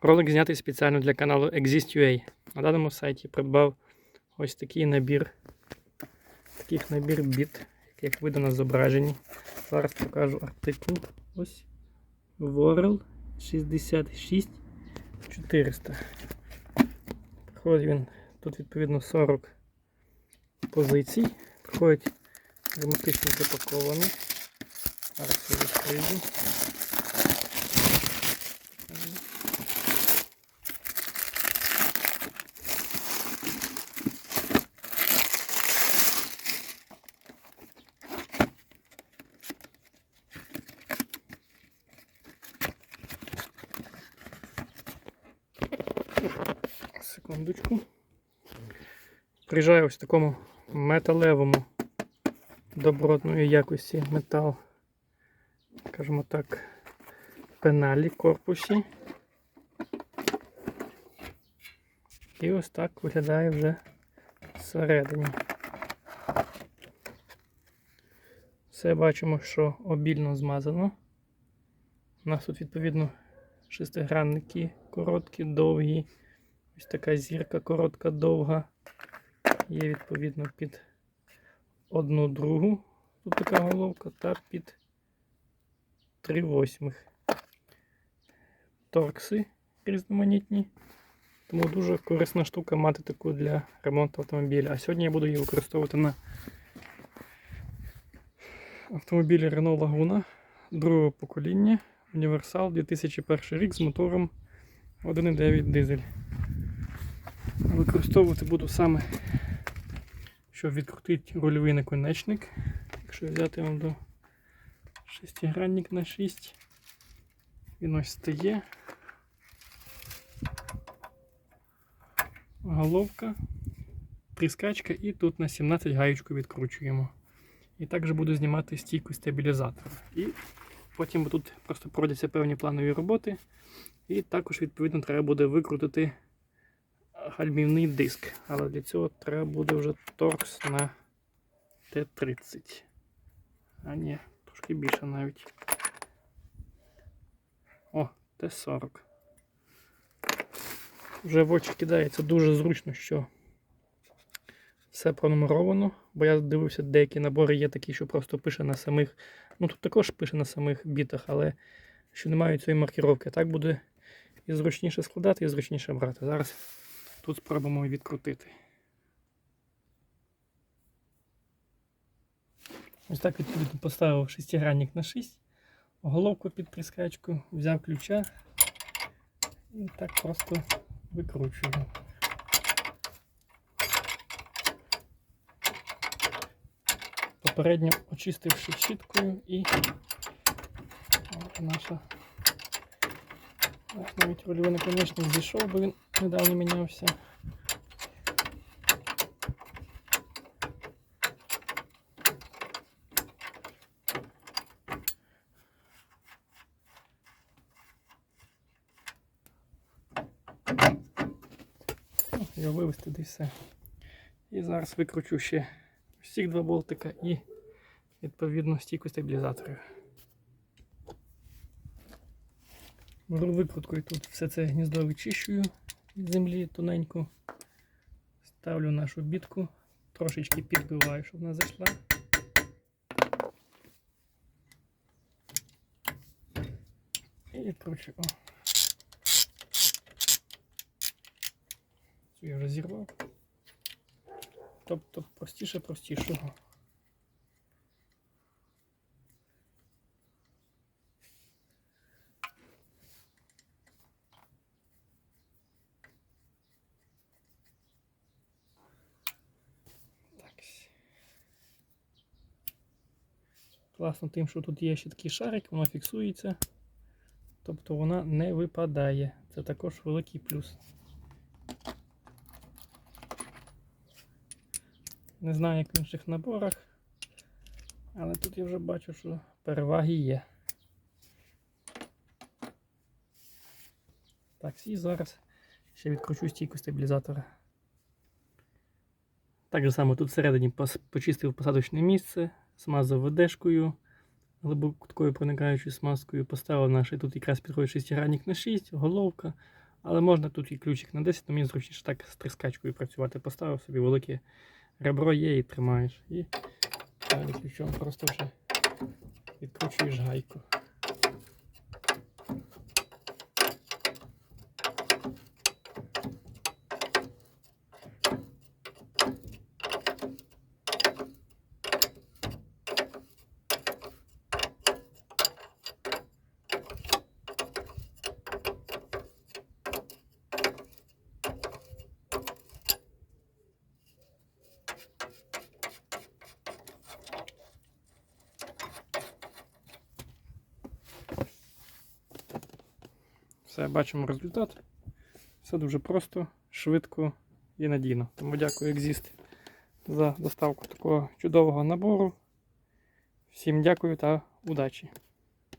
Ролик знятий спеціально для каналу Exist.ua. На даному сайті придбав ось такий набір. Таких набір біт, як видно на зображенні. Зараз покажу артикул. Ось World 66 400. Приходить він, тут відповідно 40 позицій. Приходить герметично запакований. Зараз я відкрию. Секундочку. Приїжджаю ось в такому металевому добротної якості метал, скажімо так, пеналі корпусі. І ось так виглядає вже всередині. Все бачимо, що обільно змазано. У нас тут відповідно шестигранники короткі, довгі. Ось така зірка коротка, довга. Є відповідно під одну другу. Тут така головка та під 3 восьмих. Торкси різноманітні. Тому дуже корисна штука мати таку для ремонту автомобіля. А сьогодні я буду її використовувати на автомобілі Renault Laguna другого покоління. Універсал 2001 рік з мотором 1,9 дизель. Використовувати буду саме, щоб відкрутити рульовий наконечник. Якщо взяти вам до шестигранник на 6, він ось стає. Головка, прискачка і тут на 17 гаєчку відкручуємо. І також буду знімати стійку стабілізатора. І потім тут просто проводяться певні планові роботи. І також, відповідно, треба буде викрутити гальмівний диск. Але для цього треба буде вже торкс на Т-30. А ні, трошки більше навіть. О, Т-40. Вже в очі кидається дуже зручно, що все пронумеровано, бо я дивився, деякі набори є такі, що просто пише на самих. Ну тут також пише на самих бітах, але що немає цієї маркіровки. Так буде і зручніше складати, і зручніше брати. Зараз тут спробуємо відкрутити. Ось так відповідно поставив шестигранник на 6, головку під прискачку, взяв ключа і так просто викручую. Попередньо очистивши щіткою і наша навіть рульовий наконечник зійшов, бо він недавно мінявся. Ну, Його вивести де все. І зараз викручу ще всіх два болтика і відповідно стійку стабілізаторів. Беру викруткою тут все це гніздо вичищую від землі тоненько. Ставлю нашу бітку, трошечки підбиваю, щоб вона зайшла. І відкручую. Цю я вже зірвав. Тобто простіше простішого. Класно тим, що тут є ще такий шарик, воно фіксується. Тобто вона не випадає. Це також великий плюс. Не знаю, як в інших наборах, але тут я вже бачу, що переваги є. Так, і зараз ще відкручу стійку стабілізатора. Так же само тут всередині почистив посадочне місце, смазав ведешкою, глибокою проникаючою смазкою, поставив наш, і тут якраз підходить шестигранник на 6, головка, Але можна тут і ключик на 10, але мені зручніше так з тріскачкою працювати. Поставив собі велике ребро є і тримаєш. І далі ключом просто вже відкручуєш гайку. Все, бачимо результат. Все дуже просто, швидко і надійно. Тому дякую Exist за доставку такого чудового набору. Всім дякую та удачі!